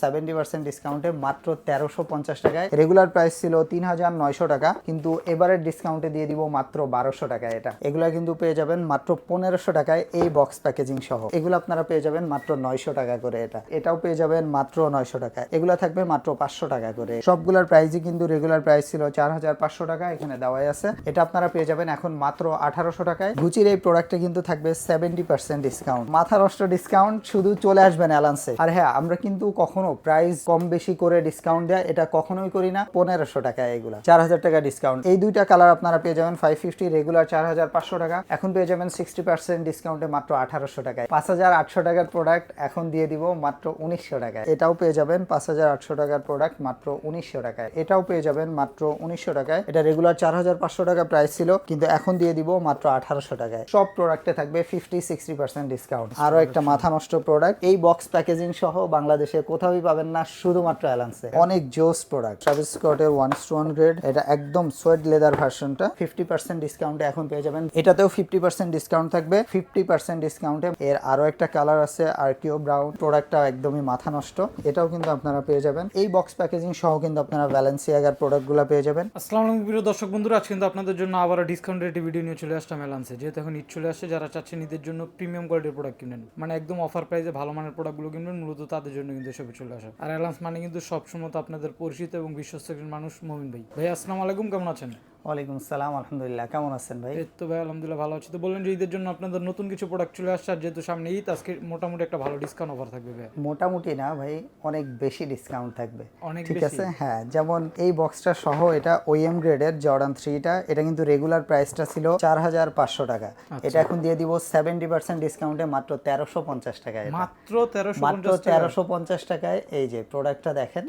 Seventy percent ডিসকাউন্টে মাত্র তেরোশো পঞ্চাশ টাকায়। রেগুলার প্রাইস ছিল তিন হাজার নয়শো টাকা, কিন্তু এবারের ডিসকাউন্টে দিয়ে দিব মাত্র বারোশো টাকায় এটা। এগুলা কিন্তু পেয়ে যাবেন মাত্র পনেরোশো টাকায় এই বক্স প্যাকেজিং সহ। এগুলো আপনারা পেয়ে যাবেন মাত্র নয়শো টাকা করে এটা। এটাও পেয়ে যাবেন মাত্র নয়শো টাকায়। এগুলা থাকবে মাত্র পাঁচশো টাকা করে। সবগুলোর প্রাইসই কিন্তু রেগুলার প্রাইস ছিল চার হাজার পাঁচশো টাকা, এখানে দেওয়াই আছে। এটা আপনারা পেয়ে যাবেন এখন মাত্র আঠারোশো টাকায়। গুচির এই প্রোডাক্টে কিন্তু থাকবে সেভেন্টি পার্সেন্ট ডিসকাউন্ট মাথা নষ্ট ডিসকাউন্ট শুধু চলে আসবেন অ্যালান্সে আর হ্যাঁ আমরা কিন্তু কখনো প্রাইস কম বেশি করে ডিসকাউন্ট দেয়, এটা কখনোই করি না। পনেরোশো টাকা এগুলা। চার হাজার টাকা ডিসকাউন্ট এই দুইটা কালার আপনারা পেয়ে যাবেন ফাইভ ফিফটি রেগুলার চার হাজার পাঁচশো টাকা। এখন পেয়ে যাবেন সিক্সটি পার্সেন্ট ডিসকাউন্টে মাত্র আঠারোশো টাকায়। পাঁচ হাজার আটশো টাকার প্রোডাক্ট এখন দিয়ে দিব মাত্র উনিশশো টাকায়। এটাও পেয়ে যাবেন পাঁচ হাজার আটশো টাকার প্রোডাক্ট মাত্র উনিশশো টাকায়। এটাও পেয়ে যাবেন মাত্র উনিশশো টাকায়। এটা রেগুলার চার হাজার পাঁচশো টাকা প্রাইস ছিল, কিন্তু এখন দিয়ে দিব মাত্র আঠারোশো টাকায়। সব প্রোডাক্টে থাকবে ফিফটি সিক্সটি পার্সেন্ট ডিসকাউন্ট আরও একটা মাথা নষ্ট প্রোডাক্ট এই বক্স প্যাকেজিং সহ বাংলাদেশে কোথাওই পাবেন না শুধুমাত্র অ্যালান্সে অনেক জোস প্রোডাক্ট ট্রাভিস স্কটের ওয়ান টু ওয়ান গ্রেড এটা একদম সোয়েট লেদার ভার্সনটা ফিফটি পার্সেন্ট ডিসকাউন্টে এখন পেয়ে যাবেন। এটাতেও ফিফটি পার্সেন্ট ডিসকাউন্ট থাকবে। ফিফটি পার্সেন্ট ডিসকাউন্টে এর আরও একটা কালার আছে আর কিও ব্রাউন প্রোডাক্টটা একদমই মাথা নষ্ট। এটাও কিন্তু আপনারা পেয়ে যাবেন। এই বক্স প্যাকেজিং সহ কিন্তু আপনারা ভ্যালেন্সিয়াগার প্রোডাক্টগুলো পেয়ে যাবেন। আসসালামু আলাইকুম প্রিয় দর্শক বন্ধুরা আজ কিন্তু আপনাদের জন্য আবার ডিসকাউন্ট রেটে ভিডিও নিয়ে চলে আসলাম অ্যালান্সে যেহেতু এখন ঈদ চলে আসছে যারা চাচ্ছেন ঈদের জন্য প্রিমিয়াম কোয়ালিটির প্রোডাক্ট কিনবেন মানে একদম অফার প্রাইসে ভালো মানের প্রোডাক্টগুলো কিনবেন মূলত তাদের জন্য কিন্তু এসবে চলে আর এলান্স মানে কিন্তু সবসময় তো আপনাদের পরিচিত এবং বিশ্বস্ত একজন মানুষ, মমিন ভাই। ভাই, আসসালামু আলাইকুম, কেমন আছেন? ওয়ালাইকুম আসসালাম আলহামদুলিল্লাহ। কেমন আছেন ভাই? তো ভাই আলহামদুলিল্লাহ ভালো আছি। তো বললেন যে ঈদের জন্য আপনাদের নতুন কিছু প্রোডাক্ট চলে আসছে আর যেহেতু সামনে ঈদ আজকে মোটামুটি একটা ভালো ডিসকাউন্ট অফার থাকবে ভাই। মোটামুটি না ভাই অনেক বেশি ডিসকাউন্ট থাকবে। অনেক ঠিক আছে? হ্যাঁ যেমন এই বক্সটা সহ এটা ওএম গ্রেডের জর্ডান থ্রিটা এটা কিন্তু রেগুলার প্রাইসটা ছিল চার হাজার পাঁচশো টাকা। আচ্ছা। এটা এখন দিয়ে দিব সেভেন্টি পার্সেন্ট ডিসকাউন্টে মাত্র তেরোশো পঞ্চাশ টাকায় মাত্র তেরোশো মাত্র তেরোশো পঞ্চাশ টাকায় এই যে প্রোডাক্টটা দেখেন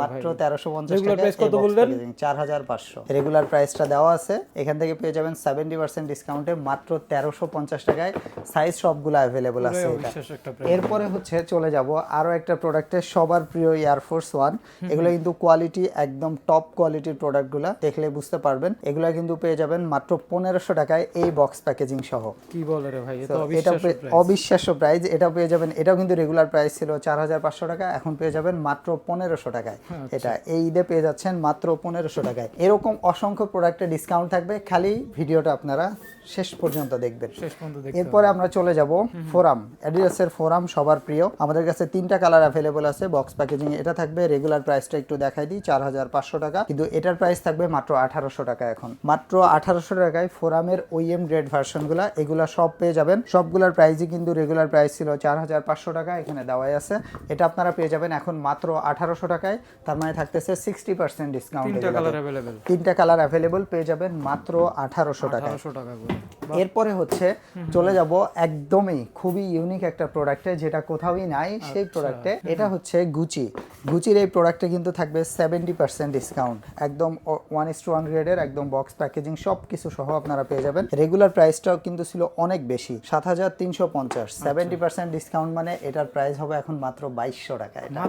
মাত্র তেরোশো পঞ্চাশ বললেন? চার হাজার পাঁচশো। রেগুলার প্রাইসটা দেওয়া আছে এখান থেকে পেয়ে যাবেন সেভেন্টি পার্সেন্ট ডিসকাউন্টে মাত্র তেরোশো পঞ্চাশ টাকায় সাইজ সবগুলো অ্যাভেলেবল আছে এটা। এরপরে হচ্ছে চলে যাব আরও একটা প্রোডাক্টের সবার প্রিয় এয়ারফোর্স ওয়ান এগুলো কিন্তু কোয়ালিটি একদম টপ কোয়ালিটির প্রোডাক্টগুলো দেখলে বুঝতে পারবেন। এগুলো কিন্তু পেয়ে যাবেন মাত্র পনেরোশো টাকায় এই বক্স প্যাকেজিং সহ। কি বলে রে ভাই এটা অবিশ্বাস্য। প্রাইস এটাও পেয়ে যাবেন এটাও কিন্তু রেগুলার প্রাইস ছিল চার হাজার পাঁচশো টাকা এখন পেয়ে যাবেন মাত্র পনেরোশো টাকায়। আচ্ছা। এটা এই ঈদে পেয়ে যাচ্ছেন মাত্র পনেরোশো টাকায়। এরকম অসংখ্য প্রোডাক্টে ডিসকাউন্ট থাকবে। খালি ভিডিওটা আপনারা শেষ পর্যন্ত দেখবেন। এরপরে আমরা চলে যাব ফোরাম। অ্যাডিডাসের ফোরাম সবার প্রিয়। আমাদের কাছে তিনটা কালার অ্যাভেলেবল আছে বক্স প্যাকেজিং এটা থাকবে রেগুলার প্রাইসটা একটু দেখাই দিই চার হাজার পাঁচশো টাকা। কিন্তু এটার প্রাইস থাকবে মাত্র আঠারোশো টাকা এখন। মাত্র আঠারোশো টাকায় ফোরামের ওইএম গ্রেড ভার্সনগুলা এগুলা সব পেয়ে যাবেন। সবগুলোর প্রাইসই কিন্তু রেগুলার প্রাইস ছিল চার হাজার পাঁচশো টাকা এখানে দেওয়াই আছে। এটা আপনারা পেয়ে যাবেন এখন মাত্র আঠারোশো টাকায়। তার মানে থাকতেছে সিক্সটি পার্সেন্ট ডিসকাউন্ট তিনটা কালার অ্যাভেলেবেল তিনটা কালার অ্যাভেলেবল পেয়ে যাবেন মাত্র আঠারোশো টাকা করে। এরপরে হচ্ছে চলে যাব একদমই খুবই ইউনিক একটা প্রোডাক্টে যেটা কোথাওই নাই সেই প্রোডাক্টে এটা হচ্ছে গুচি গুচির এই প্রোডাক্টে কিন্তু থাকবে সেভেন্টি পার্সেন্ট ডিসকাউন্ট একদম ওয়ান ইস টু ওয়ান গ্রেডের একদম বক্স প্যাকেজিং সব কিছু সহ আপনারা পেয়ে যাবেন। রেগুলার প্রাইসটাও কিন্তু ছিল অনেক বেশি সাত হাজার তিনশো পঞ্চাশ। সেভেন্টি পার্সেন্ট ডিসকাউন্ট মানে এটার প্রাইস হবে এখন মাত্র বাইশশো টাকা এটা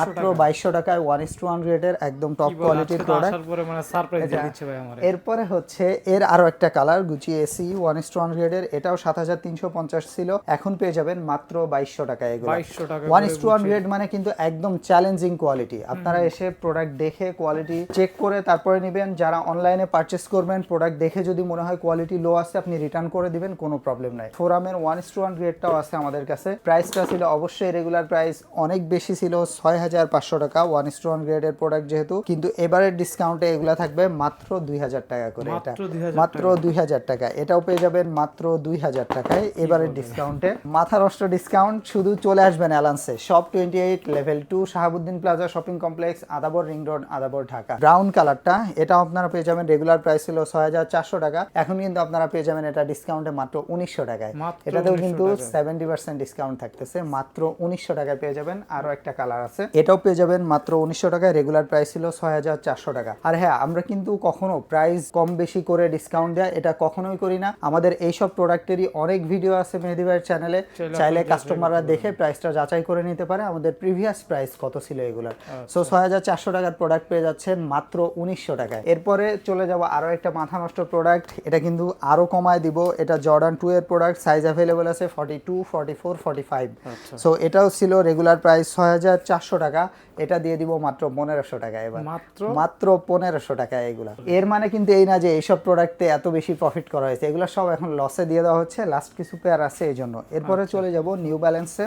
মাত্র বাইশশো টাকায় ওয়ান ইস টু ওয়ান গ্রেডের একদম টপ কোয়ালিটির প্রোডাক্ট এরপরে হচ্ছে এর আরও একটা colour Gucci AC one is one গ্রেডের এটাও সাত হাজার তিনশো পঞ্চাশ ছিল। এখন পেয়ে যাবেন মাত্র বাইশশো টাকা এগুলো। 2200 টাকা ওয়ান ইস ওয়ান গ্রেড মানে কিন্তু একদম চ্যালেঞ্জিং কোয়ালিটি আপনারা এসে প্রোডাক্ট দেখে কোয়ালিটি চেক করে তারপরে নেবেন। যারা অনলাইনে পারচেস করবেন প্রোডাক্ট দেখে যদি মনে হয় কোয়ালিটি লো আছে আপনি রিটার্ন করে দিবেন কোনো প্রবলেম নাই। ফোরামের ওয়ান ইস ওয়ান গ্রেডটাও আছে আমাদের কাছে। প্রাইসটা ছিল অবশ্যই রেগুলার প্রাইস অনেক বেশি ছিল ছয় হাজার পাঁচশো টাকা ওয়ান ইস ওয়ান গ্রেডের প্রোডাক্ট যেহেতু। কিন্তু এবারের ডিসকাউন্টে এগুলা থাকবে মাত্র দুই হাজার টাকা করে। এটা মাত্র দুই হাজার টাকা। এটাও পেয়ে যাবেন মাত্র দুই হাজার টাকায়। এবারের ডিসকাউন্টে মাথা নষ্ট ডিসকাউন্ট শুধু চলে আসবেন অ্যালান্সে সব twenty eight level two Shahabuddin plaza shopping complex Adabor ring road Adabor Dhaka. Brown কালারটা এটাও আপনারা পেয়ে যাবেন। রেগুলার প্রাইস ছিল ছয় হাজার চারশো টাকা। এখন কিন্তু আপনারা পেয়ে যাবেন এটা ডিসকাউন্টে মাত্র উনিশশো টাকায়। এটাতেও কিন্তু সেভেন্টি পার্সেন্ট ডিসকাউন্ট থাকতেছে। মাত্র উনিশশো টাকায় পেয়ে যাবেন। আরও একটা কালার আছে। এটাও পেয়ে যাবেন মাত্র উনিশশো টাকায়। রেগুলার প্রাইস ছিল ছয় হাজার চারশো টাকা। আর হ্যাঁ আমরা কিন্তু কখনো প্রাইস কম বেশি করে ডিসকাউন্ট দেয় এটা কখনোই একদমই করি না। আমাদের এইসব প্রোডাক্টেরই অনেক ভিডিও আছে মেহেদি ভাইয়ের চ্যানেলে চাইলে কাস্টমাররা দেখে প্রাইসটা যাচাই করে নিতে পারে। আমাদের প্রিভিয়াস প্রাইস কত ছিল এগুলার? আচ্ছা। সো ছয় হাজার চারশো টাকার প্রোডাক্ট পেয়ে যাচ্ছেন মাত্র উনিশশো টাকায়। এরপরে চলে যাব আরও একটা মাথা নষ্ট প্রোডাক্ট এটা কিন্তু আরও কমায় দিব। এটা জর্ডান টু এর প্রোডাক্ট সাইজ অ্যাভেলেবল আছে forty two forty four forty five আচ্ছা। সো এটাও ছিল রেগুলার প্রাইস ছয় হাজার চারশো টাকা। এটা দিয়ে দিব মাত্র পনেরোশো টাকা এবার। মাত্র? মাত্র পনেরোশো টাকা এগুলা। এর মানে কিন্তু এই না যে এইসব প্রোডাক্টে এত বেশি প্রফিট করা হয়েছে এগুলো সব এখন লসে দিয়ে দেওয়া হচ্ছে লাস্ট কিছু পেয়ার আছে এই জন্য। এরপরে চলে যাব নিউ ব্যালেন্সে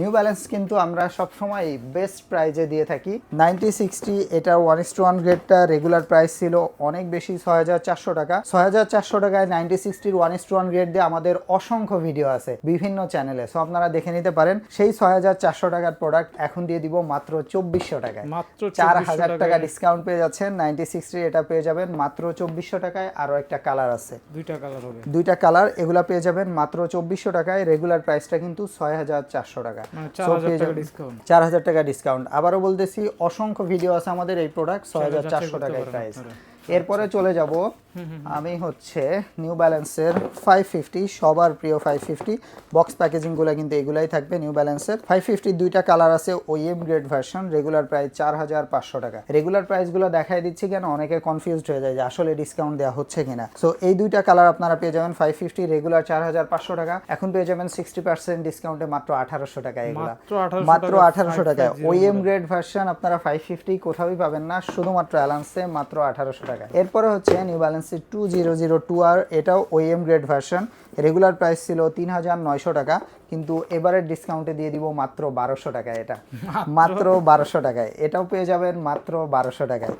নিউ ব্যালেন্স কিন্তু আমরা সব সময় বেস্ট প্রাইজে দিয়ে থাকি। নাইনটি সিক্সটি এটা ওয়ান ইস টু ওয়ান গ্রেডটা রেগুলার প্রাইস ছিল অনেক বেশি ছয় হাজার চারশো টাকা। ছয় হাজার চারশো টাকায় ninety সিক্সটির one is two one grade দিয়ে আমাদের অসংখ্য ভিডিও আছে বিভিন্ন চ্যানেলে সো আপনারা দেখে নিতে পারেন সেই ছয় হাজার চারশো টাকার প্রোডাক্ট এখন দিয়ে দিব মাত্র চব্বিশশো টাকায়। মাত্র চার হাজার টাকা ডিসকাউন্ট পেয়ে যাচ্ছেন নাইনটি সিক্সটি এটা পেয়ে যাবেন মাত্র চব্বিশশো টাকায় আরও একটা কালার আছে। দুইটা কালার হবে। দুইটা কালার এগুলা পেয়ে যাবেন মাত্র চব্বিশশো টাকায়। রেগুলার প্রাইসটা কিন্তু ছয় হাজার চারশো টাকা। মানে So, 4000 পেয়ে টাকা যাবেন- ডিসকাউন্ট চার হাজার টাকা ডিসকাউন্ট আবারও বলতেছি অসংখ্য ভিডিও আছে আমাদের এই প্রোডাক্ট ছয় হাজার চারশো টাকায় প্রাইস। এরপরে চলে যাব আমি হচ্ছে নিউ ব্যালেন্সের ফাইভ ফিফটি সবার প্রিয় ফাইভ ফিফটি বক্স প্যাকেজিংগুলো কিন্তু এগুলাই থাকবে নিউ ব্যালেন্সের ফাইভ ফিফটি দুইটা কালার আছে OM grade version regular price চার হাজার পাঁচশো টাকা। রেগুলার প্রাইসগুলো দেখাই দিচ্ছি কেন? অনেকে কনফিউজড হয়ে যায় যে আসলে ডিসকাউন্ট দেওয়া হচ্ছে কিনা। সো এই দুইটা কালার আপনারা পেয়ে যাবেন ফাইভ ফিফটি রেগুলার চার হাজার পাঁচশো টাকা। এখন পেয়ে যাবেন সিক্সটি পার্সেন্ট ডিসকাউন্টে মাত্র আঠারোশো টাকা এগুলা। মাত্র 1800 মাত্র টাকা, আঠারোশো টাকা 550 ওএম গ্রেড ভার্সন আপনারা ফাইভ ফিফটি কোথাওই পাবেন না। শুধুমাত্র অ্যালান্সে মাত্র আঠারোশো টাকা। এরপরে হচ্ছে নিউ ব্যালেন্সের টু জিরো জিরো টু আর এটাও OM grade version regular price ছিল তিন হাজার নয়শো টাকা কিন্তু এবারের ডিসকাউন্টে দিয়ে দিব মাত্র বারোশো টাকায় এটা। মাত্র বারোশো টাকায়। এটাও পেয়ে যাবেন মাত্র বারোশো টাকায়।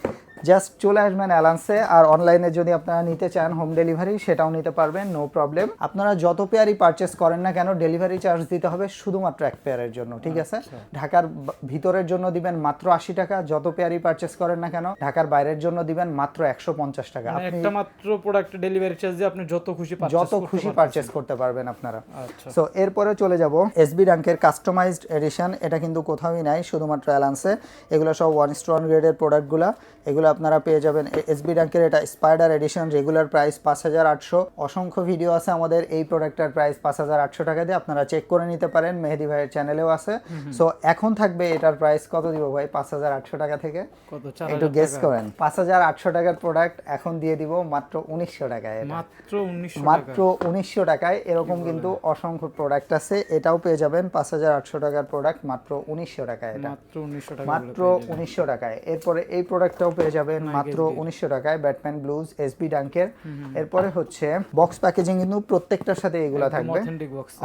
জাস্ট চলে আসবেন অ্যালান্সে আর অনলাইনে যদি আপনারা নিতে চান হোম ডেলিভারি সেটাও নিতে পারবেন নো প্রবলেম আপনারা যত পেয়ারই পারচেস করেন না কেন ডেলিভারি চার্জ দিতে হবে শুধুমাত্র এক পেয়ারের জন্য ঠিক আছে? ঢাকার ভিতরের জন্য দিবেন মাত্র আশি টাকা যত পেয়ারই পারচেস করেন না কেন ঢাকার বাইরের জন্য দিবেন মাত্র একশো পঞ্চাশ টাকা। মানে আপনি একটা মাত্র প্রোডাক্ট ডেলিভারি চার্জ দিয়ে আপনি যত খুশি যত খুশি পারচেস করতে পারবেন আপনারা। আচ্ছা। সো এরপরে চলে যাব এসবি ডাঙ্কের কাস্টমাইজড এডিশন এটা কিন্তু কোথাওই নাই শুধুমাত্র অ্যালান্সে এগুলো সব ওয়ান স্টোন গ্রেডের প্রোডাক্টগুলো এগুলো আপনারা পেয়ে যাবেন। এসবি ডাঙ্কের এটা স্পাইডার এডিশন রেগুলার প্রাইস পাঁচ হাজার আটশো। অসংখ্য ভিডিও আছে আমাদের এই প্রোডাক্টটার প্রাইস পাঁচ হাজার আটশো টাকা দিয়ে। আপনারা চেক করে নিতে পারেন মেহেদি ভাইয়ের চ্যানেলেও আছে। সো এখন থাকবে এটার প্রাইস কত দিব ভাই? পাঁচ হাজার আটশো টাকা থেকে। একটু গেস করেন। পাঁচ হাজার আটশো টাকার প্রোডাক্ট এখন দিয়ে দিব মাত্র উনিশশো টাকায় মাত্র উনিশশো মাত্র উনিশশো টাকায় এরকম কিন্তু অসংখ্য প্রোডাক্ট আছে। এটাও পেয়ে যাবেন পাঁচ হাজার আটশো টাকার প্রোডাক্ট মাত্র উনিশশো টাকায় এটা। মাত্র উনিশশো টাকা মাত্র উনিশশো টাকায়। এরপরে এই প্রোডাক্টটাও পেয়ে যাবেন মাত্র উনিশশো টাকায় ব্যাটম্যান ব্লুজ এসবি ডাঙ্কের। এরপরে হচ্ছে বক্স প্যাকেজিং কিন্তু প্রত্যেকটার সাথে এগুলো থাকবে।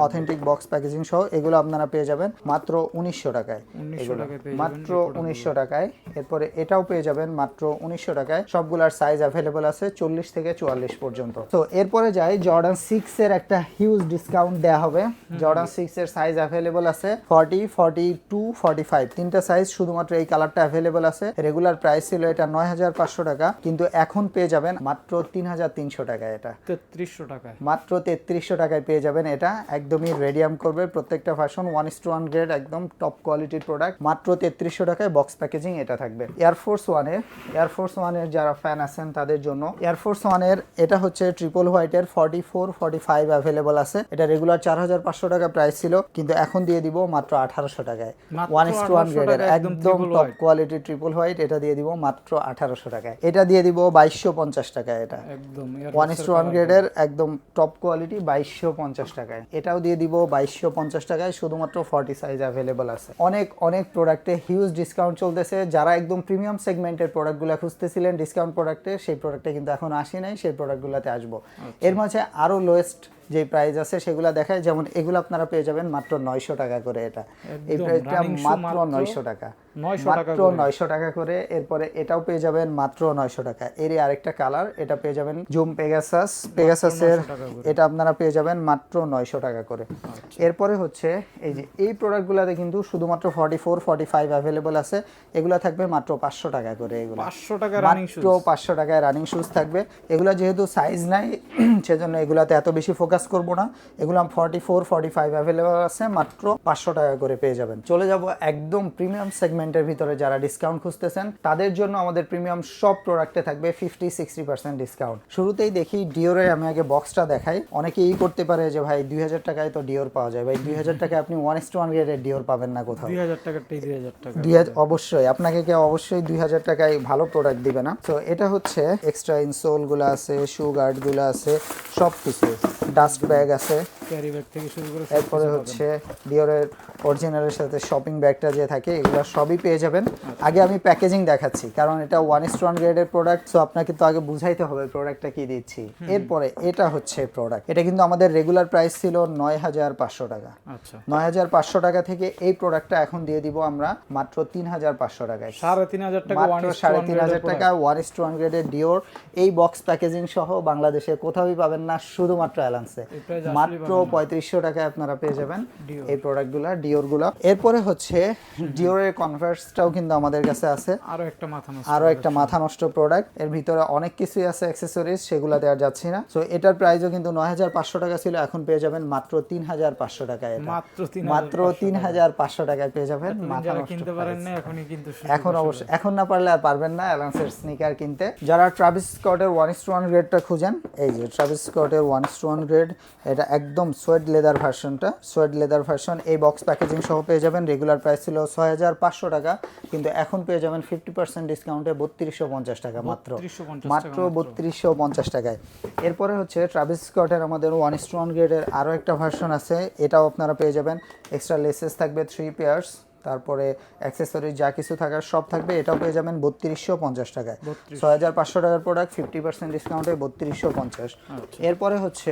অথেন্টিক বক্স প্যাকেজিং সহ এগুলো আপনারা পেয়ে যাবেন মাত্র উনিশশো টাকায়। এগুলো মাত্র উনিশশো টাকায়। এরপরে এটাও পেয়ে যাবেন মাত্র উনিশশো টাকায়। সবগুলার সাইজ অ্যাভেলেবল আছে চল্লিশ থেকে চুয়াল্লিশ পর্যন্ত। তো এরপরে যাই জর্ডান সিক্স এর একটা হিউজ ডিসকাউন্ট দেওয়া হবে। জর্ডান সিক্স এর সাইজ অ্যাভেলেবল আছে forty forty two forty five তিনটা সাইজ শুধুমাত্র এই কালারটা অ্যাভেলেবল আছে। রেগুলার প্রাইস ছিল এটা নয় হাজার পাঁচশো টাকা কিন্তু এখন পেয়ে যাবেন মাত্র তিন হাজার তিনশো টাকায় এটা। তেত্রিশশো টাকায়। মাত্র তেত্রিশশো টাকায় পেয়ে যাবেন এটা একদমই রেডিয়াম করবে প্রত্যেকটা fashion one is two one grade একদম টপ কোয়ালিটির প্রোডাক্ট মাত্র তেত্রিশশো টাকায় বক্স প্যাকেজিং এটা থাকবে। এয়ারফোর্স ওয়ানের এয়ারফোর্স ওয়ানের যারা ফ্যান আছেন তাদের জন্য এয়ারফোর্স ওয়ানের এটা হচ্ছে ট্রিপল হোয়াইটের forty four forty five available আছে। এটা রেগুলার চার হাজার পাঁচশো টাকা প্রাইস ছিল কিন্তু এখন দিয়ে দিব মাত্র আঠারোশো টাকায়। ওয়ান ইস টু ওয়ান গ্রেডের একদম টপ কোয়ালিটি ট্রিপল হোয়াইট এটা দিয়ে দিব মাত্র আঠারোশো টাকায়। এটা দিয়ে দিব বাইশশো পঞ্চাশ টাকায় এটা। একদম ওয়ান ইস টু ওয়ান গ্রেডের একদম টপ কোয়ালিটি বাইশশো পঞ্চাশ টাকায়। এটাও দিয়ে দিব বাইশশো পঞ্চাশ টাকায় শুধুমাত্র ফর্টি সাইজ অ্যাভেলেবল আছে। অনেক অনেক প্রোডাক্টে হিউজ ডিসকাউন্ট চলতেছে। যারা একদম প্রিমিয়াম সেগমেন্টের প্রোডাক্টগুলো খুঁজতেছিলেন ডিসকাউন্ট প্রোডাক্টে সেই প্রোডাক্টে কিন্তু এখন আসি নাই সেই প্রোডাক্টগুলোতে আসব। এর মাঝে আরও লোয়েস্ট যে প্রাইস আছে সেগুলো দেখায়। যেমন এগুলো আপনারা পেয়ে যাবেন মাত্র নয়শো টাকা করে এটা। এই প্রাইসটা মাত্র মাত্র নয়শো টাকা। মাত্র। নয়শো টাকা করে। এরপরে এটাও পেয়ে যাবেন মাত্র নয়শো টাকা। এরই আরেকটা কালার এটা পেয়ে যাবেন জুম পেগাসাস। পেগাসাসের 900 এটা আপনারা পেয়ে যাবেন মাত্র নয়শো টাকা করে। এরপরে হচ্ছে এই যে এই প্রোডাক্টগুলোতে কিন্তু শুধুমাত্র forty four forty five available আছে। এগুলো থাকবে মাত্র পাঁচশো টাকা করে এগুলো। পাঁচশো টাকা রানিং মাত্র পাঁচশো টাকায় রানিং শুজ থাকবে। এগুলো যেহেতু সাইজ নাই সেজন্য এগুলাতে এত বেশি ফোকাস করব না। এগুলো forty four forty five available আছে। মাত্র পাঁচশো টাকা করে পেয়ে যাবেন। চলে যাব একদম প্রিমিয়াম সেগমেন্ট সেগমেন্টের ভিতরে যারা ডিসকাউন্ট খুঁজতেছেন তাদের জন্য আমাদের প্রিমিয়াম সব প্রোডাক্টে থাকবে ফিফটি সিক্সটি পার্সেন্ট ডিসকাউন্ট শুরুতেই দেখি ডিওরের আমি আগে বক্সটা দেখাই। অনেকেই ই করতে পারে যে ভাই দুই হাজার টাকায় তো ডিওর পাওয়া যায়। ভাই দুই হাজার টাকায় আপনি ওয়ান ইস্ট ওয়ান গ্রেডের ডিওর পাবেন না কোথাও। দুই হাজার টাকারটাই দুই হাজার টাকা। দুই হাজার অবশ্যই। আপনাকে কেউ অবশ্যই দুই হাজার টাকায় ভালো প্রোডাক্ট দিবে না। তো এটা হচ্ছে এক্সট্রা ইনসোলগুলো আছে শু গার্ডগুলো আছে সব কিছু ডাস্ট ব্যাগ আছে ক্যারি ব্যাগ থেকে শুরু করে এরপরে হচ্ছে ডিওরের অরিজিনালের সাথে শপিং ব্যাগটা যে থাকে এগুলো সবই পেয়ে যাবেন। আগে আমি প্যাকেজিং দেখাচ্ছি কারণ এটা ওয়ান ইস ওয়ান গ্রেডের প্রোডাক্ট সো আপনাকে তো আগে বুঝাইতে হবে প্রোডাক্টটা কি দিচ্ছি। এরপরে এটা হচ্ছে প্রোডাক্ট এটা কিন্তু আমাদের রেগুলার প্রাইস ছিল নয় হাজার পাঁচশো টাকা। আচ্ছা। নয় হাজার পাঁচশো টাকা থেকে এই প্রোডাক্টটা এখন দিয়ে দিব আমরা মাত্র তিন হাজার পাঁচশো টাকায়। সাড়ে তিন হাজার টাকা মাত্র সাড়ে তিন হাজার টাকা ওয়ান ইস ওয়ান গ্রেডের ডিওর এই বক্স প্যাকেজিং সহ বাংলাদেশে কোথাওই পাবেন না শুধুমাত্র অ্যালান্সে মাত্র পঁয়ত্রিশশো টাকায় আপনারা পেয়ে যাবেন। এই প্রোডাক্টগুলো ডিওরগুলো এরপরে হচ্ছে ডিওরের কনভার্সটাও কিন্তু আমাদের কাছে আছে। আরও একটা মাথা নষ্ট আরও একটা মাথা নষ্ট প্রোডাক্টের ভিতরে অনেক কিছুই আছে অ্যাক্সেসরিজ সেগুলো দেওয়া যাচ্ছি না। তো এটার প্রাইসও কিন্তু নয় হাজার পাঁচশো টাকা ছিল এখন পেয়ে যাবেন মাত্র তিন হাজার পাঁচশো টাকায় মাত্র তিন হাজার পাঁচশো টাকায় পেয়ে যাবেন মাথা কিনতে পারেন না এখনই কিন্তু এখন অবশ্যই এখন না পারলে আর পারবেন না অ্যালান্সের স্নিকার কিনতে। যারা ট্রাভিস স্কটের ওয়ান ইস টু ওয়ান গ্রেডটা খুঁজেন এই যে Travis স্কটের one is two one grade এটা একদম সোয়েড লেদার ভার্সনটা। সোয়েড লেদার ভার্সন এই বক্স প্যাকেজিং সহ পেয়ে যাবেন। রেগুলার প্রাইস ছিল ছয় হাজার পাঁচশো টাকা কিন্তু এখন পেয়ে যাবেন ফিফটি পার্সেন্ট ডিসকাউন্টে বত্রিশশো পঞ্চাশ টাকা মাত্র। মাত্র বত্রিশশো পঞ্চাশ টাকায়। এরপরে হচ্ছে ট্রাভিস স্কটের আমাদের ওয়ান স্ট্রন গ্রেডের আরও একটা ভার্সন আছে। এটাও আপনারা পেয়ে যাবেন। এক্সট্রা লেসেস থাকবে থ্রি পেয়ার্স তারপরে অ্যাক্সেসরি যা কিছু থাকার সব থাকবে এটাও পেয়ে যাবেন বত্রিশশো পঞ্চাশ টাকায়। ছয় হাজার পাঁচশো টাকার প্রোডাক্ট ফিফটি পার্সেন্ট ডিসকাউন্টে বত্রিশশো পঞ্চাশ। এরপরে হচ্ছে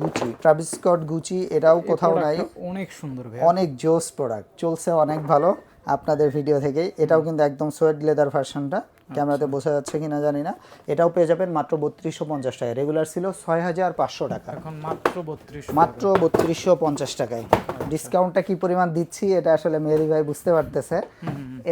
গুচি ট্রাভিস স্কট গুচি এটাও কোথাও নাই। অনেক সুন্দর অনেক জোস প্রোডাক্ট চলছে অনেক ভালো। আপনাদের ভিডিও থেকেই। এটাও কিন্তু একদম সোয়েড লেদার ভার্সনটা ক্যামেরাতে বোঝা যাচ্ছে কিনা জানি না। এটাও পেয়ে যাবেন মাত্র বত্রিশশো পঞ্চাশ টাকায়। রেগুলার ছিল ছয় হাজার পাঁচশো টাকা। এখন মাত্র বত্রিশ মাত্র বত্রিশশো পঞ্চাশ টাকায়। ডিসকাউন্টটা কি পরিমাণ দিচ্ছি এটা আসলে মেহেরি ভাই বুঝতে পারতেছে।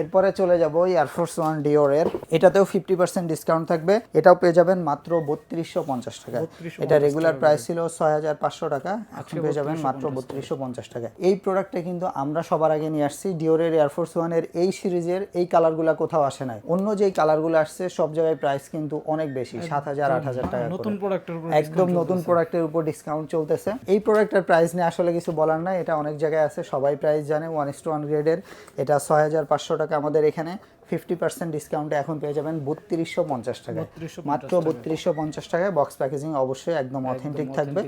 এরপরে চলে যাব এয়ারফোর্স ওয়ান ডিওরের এটাতেও ফিফটি পার্সেন্ট ডিসকাউন্ট থাকবে। এটাও পেয়ে যাবেন মাত্র বত্রিশশো পঞ্চাশ টাকা। এটা রেগুলার প্রাইস ছিল ছয় হাজার পাঁচশো টাকা। এখন পেয়ে যাবেন মাত্র বত্রিশশো পঞ্চাশ টাকা। এই প্রোডাক্টটা কিন্তু আমরা সবার আগে নিয়ে আসছি ডিওরের এয়ারফোর্স ওয়ানের এই সিরিজের এই কালারগুলো কোথাও আসে নাই। অন্য যেই কালারগুলো আসছে সব জায়গায় প্রাইস কিন্তু অনেক বেশি সাত হাজার আট হাজার টাকা নতুন প্রোডাক্টের উপর একদম নতুন প্রোডাক্টের উপর ডিসকাউন্ট চলতেছে। এই প্রোডাক্টের প্রাইস নিয়ে আসলে কিছু বলার নাই। এটা অনেক জায়গায় আছে সবাই প্রাইস জানে ওয়ান ইস টু ওয়ান গ্রেডের এটা ছয় হাজার পাঁচশো টাকা আমাদের এখানে ফিফটি পার্সেন্ট ডিসকাউন্টে এখন পেয়ে যাবেন বত্রিশশো পঞ্চাশ টাকায়। 3250 মাত্র বত্রিশশো পঞ্চাশ টাকায় বক্স প্যাকেজিং অবশ্যই একদম অথেন্টিক থাকবে।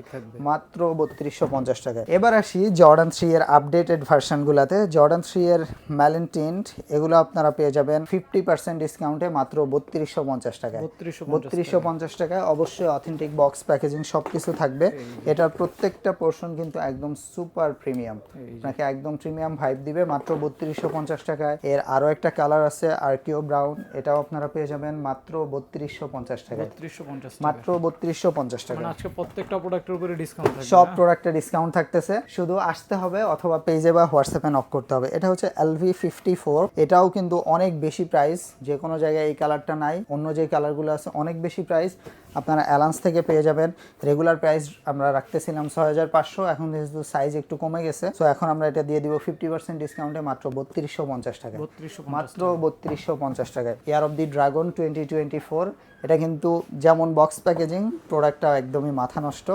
মাত্র বত্রিশশো পঞ্চাশ টাকায়। এবার আসি জর্ডান থ্রি এর আপডেটেড ভার্সনগুলোতে জর্ডান থ্রি এর ম্যালেন্টিন্ট এগুলো আপনারা পেয়ে যাবেন ফিফটি পার্সেন্ট ডিসকাউন্টে মাত্র বত্রিশশো পঞ্চাশ টাকায়। বত্রিশশো বত্রিশশো পঞ্চাশ টাকায় অবশ্যই অথেন্টিক বক্স প্যাকেজিং সব কিছু থাকবে এটার প্রত্যেকটা পোর্শন কিন্তু একদম সুপার প্রিমিয়াম আপনাকে একদম প্রিমিয়াম ভাইব দিবে। মাত্র বত্রিশশো পঞ্চাশ টাকায়। এর আরও একটা কালার আছে আরকিও ব্রাউন এটাও আপনারা পেয়ে যাবেন মাত্র বত্রিশশো পঞ্চাশ টাকা। বত্রিশশো পঞ্চাশ মাত্র বত্রিশশো পঞ্চাশ টাকা। মানে আজকে প্রত্যেকটা প্রোডাক্টের উপরে ডিসকাউন্ট সব প্রোডাক্টে ডিসকাউন্ট থাকতেছে। শুধু আসতে হবে অথবা পেজে বা হোয়াটসঅ্যাপে নক করতে হবে। এটা হচ্ছে এলভি ফিফটি ফোর এটাও কিন্তু অনেক বেশি প্রাইস যে কোনো জায়গায় এই কালারটা নাই অন্য যে কালারগুলো আছে অনেক বেশি প্রাইস আপনারা অ্যালান্স থেকে পেয়ে যাবেন। রেগুলার প্রাইস আমরা রাখতেছিলাম ছয় হাজার পাঁচশো এখন যেহেতু সাইজ একটু কমে গেছে সো এখন আমরা এটা দিয়ে দিব ফিফটি পার্সেন্ট ডিসকাউন্টে মাত্র বত্রিশশো পঞ্চাশ টাকা বত্রিশশো মাত্র বত্রিশশো পঞ্চাশ টাকায়। Year of the dragon twenty twenty four এটা কিন্তু যেমন বক্স প্যাকেজিং প্রোডাক্টটা একদমই মাথা নষ্ট।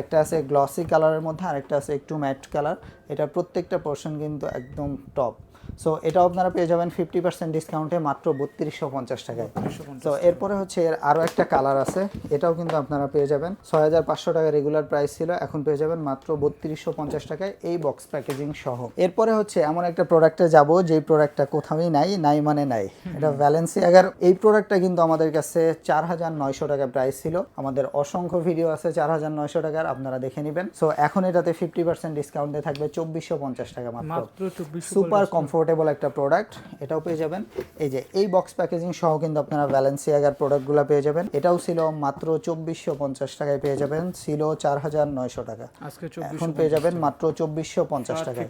একটা আছে গ্লসি কালারের মধ্যে আরেকটা আছে একটু ম্যাট কালার এটা প্রত্যেকটা পোর্শন কিন্তু একদম টপ সো এটাও আপনারা পেয়ে যাবেন ফিফটি পার্সেন্ট ডিসকাউন্টে মাত্র বত্রিশশো পঞ্চাশ টাকায়। তো এরপরে হচ্ছে এর আরও একটা কালার আছে এটাও কিন্তু আপনারা পেয়ে যাবেন। ছয় হাজার পাঁচশো টাকা রেগুলার প্রাইস ছিল এখন পেয়ে যাবেন মাত্র বত্রিশশো পঞ্চাশ টাকায় এই বক্স প্যাকেজিং সহ। এরপরে হচ্ছে এমন একটা প্রোডাক্টে যাব যেই প্রোডাক্টটা কোথাওই নাই নাই মানে নাই। এটা ভ্যালেন্সিয়াগার এই প্রোডাক্টটা কিন্তু আমাদের কাছে চার হাজার নয়শো টাকা প্রাইস ছিল। আমাদের অসংখ্য ভিডিও আছে চার হাজার নয়শো টাকার আপনারা দেখে নেবেন। সো এখন এটাতে ফিফটি পার্সেন্ট ডিসকাউন্টে থাকবে চব্বিশশো পঞ্চাশ টাকা মাত্র। সুপার চব্বিশশো সুপার কমফোর্টেবল একটা প্রোডাক্ট এটাও পেয়ে যাবেন। এই যে এই বক্স প্যাকেজিং সহ কিন্তু আপনারা ভ্যালেন্সিয়াগার প্রোডাক্টগুলো পেয়ে যাবেন। এটাও ছিল মাত্র চব্বিশশো পঞ্চাশ টাকায় পেয়ে যাবেন ছিল চার হাজার নয়শো টাকা। এখন পেয়ে যাবেন মাত্র চব্বিশশো পঞ্চাশ টাকায়।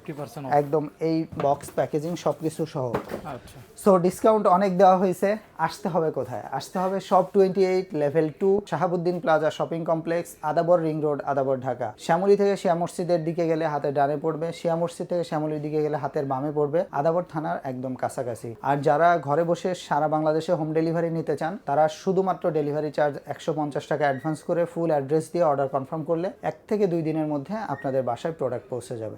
একদম এই বক্স প্যাকেজিং সবকিছু সহ। আচ্ছা। সো ডিসকাউন্ট অনেক দেওয়া হয়েছে আসতে হবে কোথায়? আসতে হবে সব twenty eight level two Shahabuddin plaza shopping complex Adabor ring road Adabor Dhaka. Shyamoli থেকে শিয়া মসজিদের দিকে গেলে হাতে ডানে পড়বে শিয়া মসজিদ থেকে শ্যামলীর দিকে গেলে হাতের বামে পড়বে আদাবর আদাবর থানার একদম কাছাকাছি। আর যারা ঘরে বসে সারা বাংলাদেশে হোম ডেলিভারি নিতে চান, তারা শুধুমাত্র ডেলিভারি চার্জ একশো পঞ্চাশ টাকা অ্যাডভান্স করে ফুল অ্যাড্রেস দিয়ে অর্ডার কনফার্ম করলে এক থেকে দুই দিনের মধ্যে আপনাদের বাসায় প্রোডাক্ট পৌঁছে যাবে।